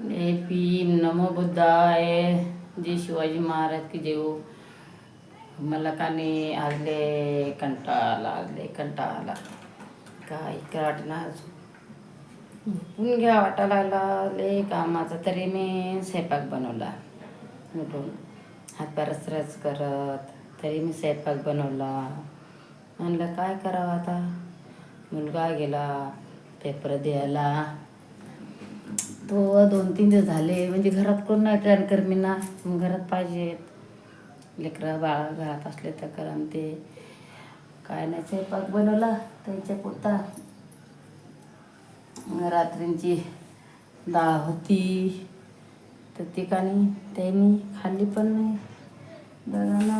हे पी नमो बुद्धाय. जय शिवाजी महाराज की जेव हो. मला का नाही आजले कंटाळा आजले कंटाळा. काय वाटणार झोपून घ्या वाटायला लागला का कामाचा तरी मी स्वयंपाक बनवला. उठून हातपाय करत तरी मी स्वयंपाक बनवला. म्हणलं काय करावं आता? मुलगा गेला पेपर द्यायला. तो दोन तीन दिवस झाले म्हणजे घरात कोण नाही ट्रेन मी ना घरात पाहिजेत लेकरं बाळा घरात असले तर करा ते. काय नाही स्वयंपाक बनवला त्यांच्या पुरता रात्रींची डाळ होती. तर ती कानी त्यांनी खाल्ली पण नाही. दादांना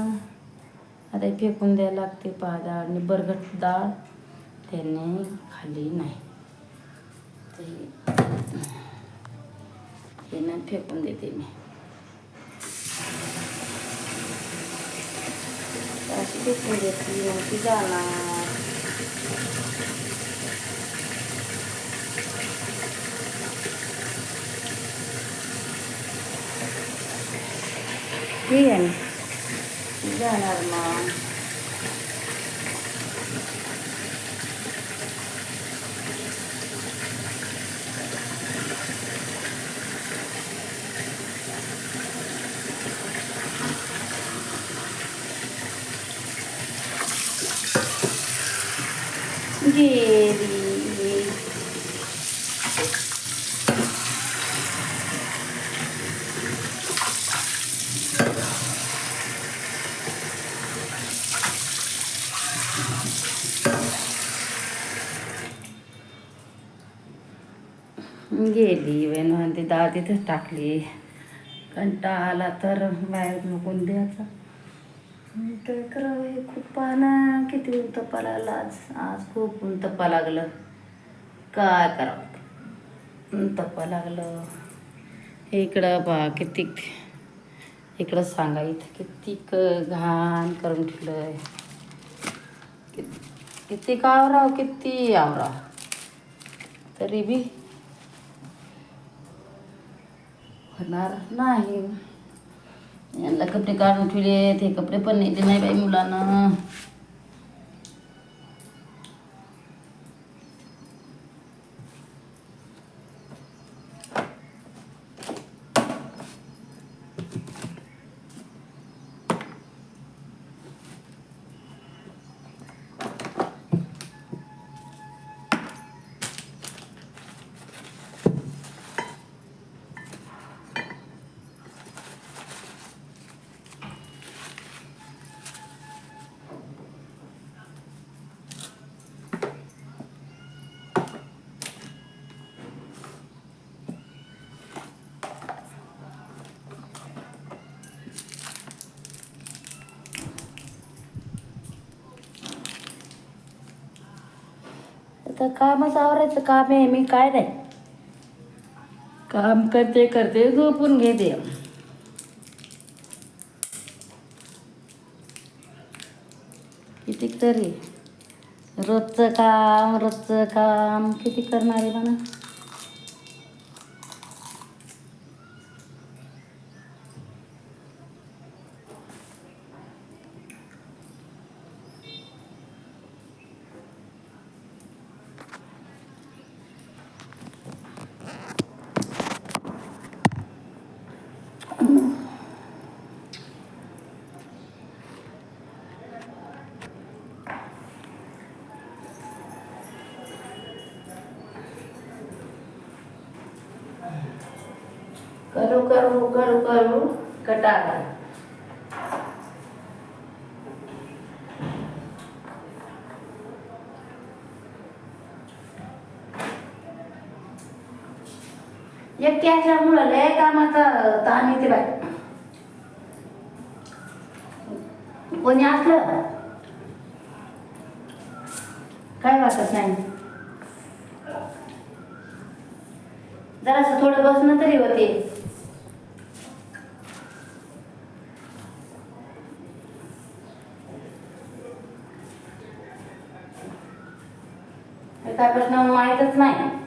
आता हे फेकून द्यायला लागते पहा डाळ आणि बरगट डाळ त्यांनी खाल्ली नाही. ते हे ना फेकून देते मी अशी फेकून देते मग ती जाणार ठीक आहे ना ती जाणार मग गेली गेली वेन म्हणते दहा तिथंच टाकली. कंटाळा आला तर बाहेर नको द्यायचा. काय करावं हे खूप पाहणं किती ऊन तपा लागला आज आज खूप ऊन तपा लागलं. काय करावं? ऊन तपा लागलं. इकडं बा किती इकडं सांगा इथं कितीक घाण करून ठेवलं आहे किती आवराव किती आवराव. तरी बी होणार नाही. यांना कपडे काढून ठेवले ते कपडे पण नेले नाही बाई मुलानं. आता कामच आवरायचं काम आहे मी काय नाही. काम करते करते झोपून घेते. किती तरी. रोजचं काम रोजचं काम. किती करणार आहे म्हणा? करू करू करू करू कटाळा एकटी असल्यामुळं लय कामाचा ताण येते बाई. कोणी असलं? काय वाटत नाही. जरासं थोडं बसणं तरी होते. त्याचा काय प्रश्न माहीतच नाही.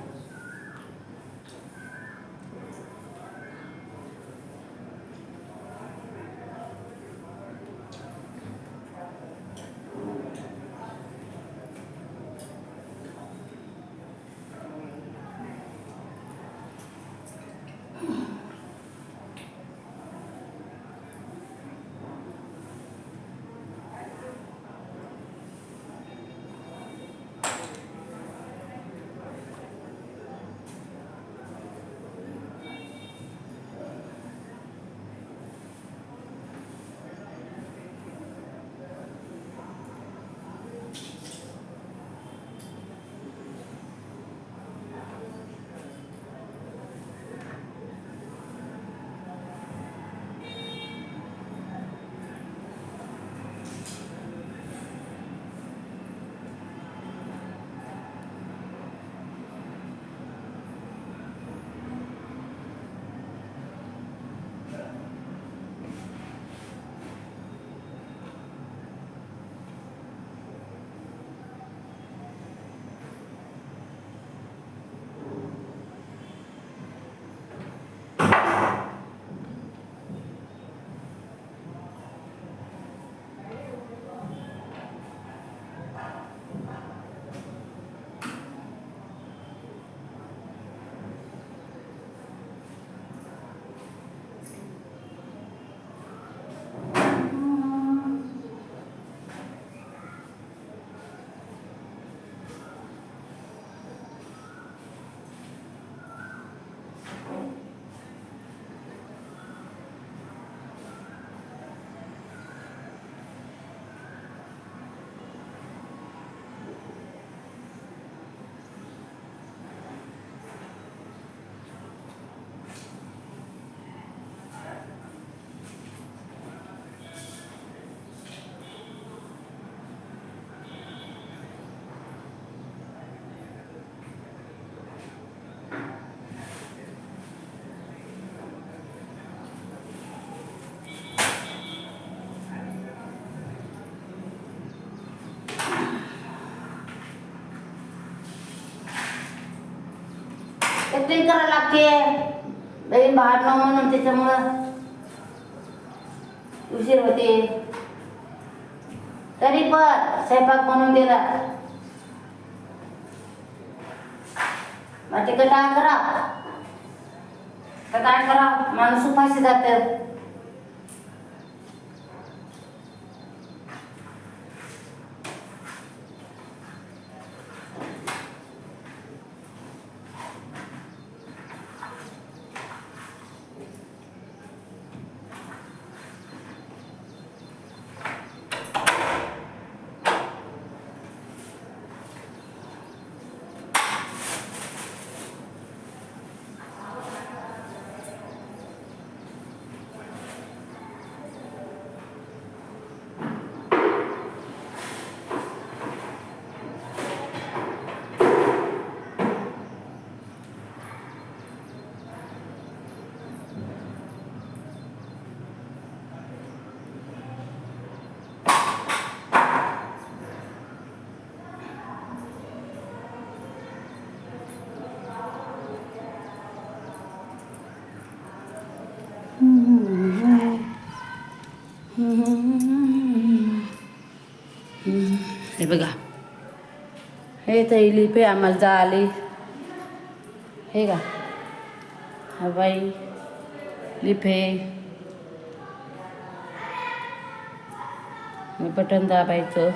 एकटीच करायला लागते. लगेच बाहेर न म्हणून त्याच्यामुळं उशीर होते. तरी पण स्वयंपाक म्हणून दिला. माझे ते काय करा. तर काय करा. माणूस उपाशी जातं. हे बघा. हे तैली पे आम्हाला जा आली हे का हवाई लिफे मी बटन दाबायचं.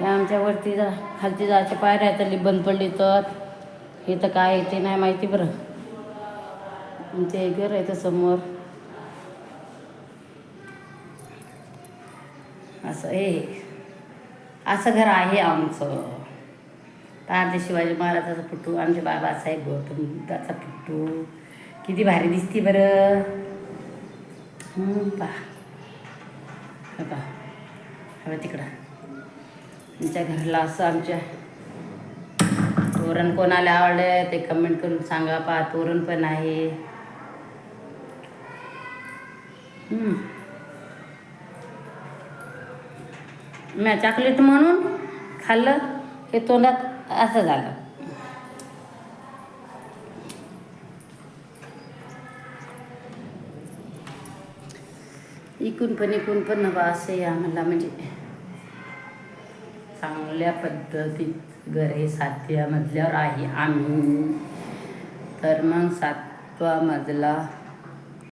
आमच्यावरती आमच्या वरती जा खालती जायच्या पायऱ्या तरी बंद पडली तर. हे तर काय आहे ते नाही माहिती बरं. ते घर आहे तर समोर. असं हे. असं घर आहे आमचं. तारते शिवाजी महाराजाचा पुट्टू आमचे बाबासाहेब गौतम पुट्टू किती भारी दिसते बरं. हं, पहा. पहा हवं तिकडं. आमच्या घरला असं आमच्या तोरण कोणाला आवडलं ते कमेंट करून सांगा पा तोरण पण आहे. म्या चॉकलेट म्हणून खाल्लं हे तोंडात असं झालं. इकून पण इकून पण हवा असं आम्हाला म्हणजे चांगल्या पद्धतीत. घर हे सातव्या मजल्यावर आहे आम्ही. तर मग सातवा मजला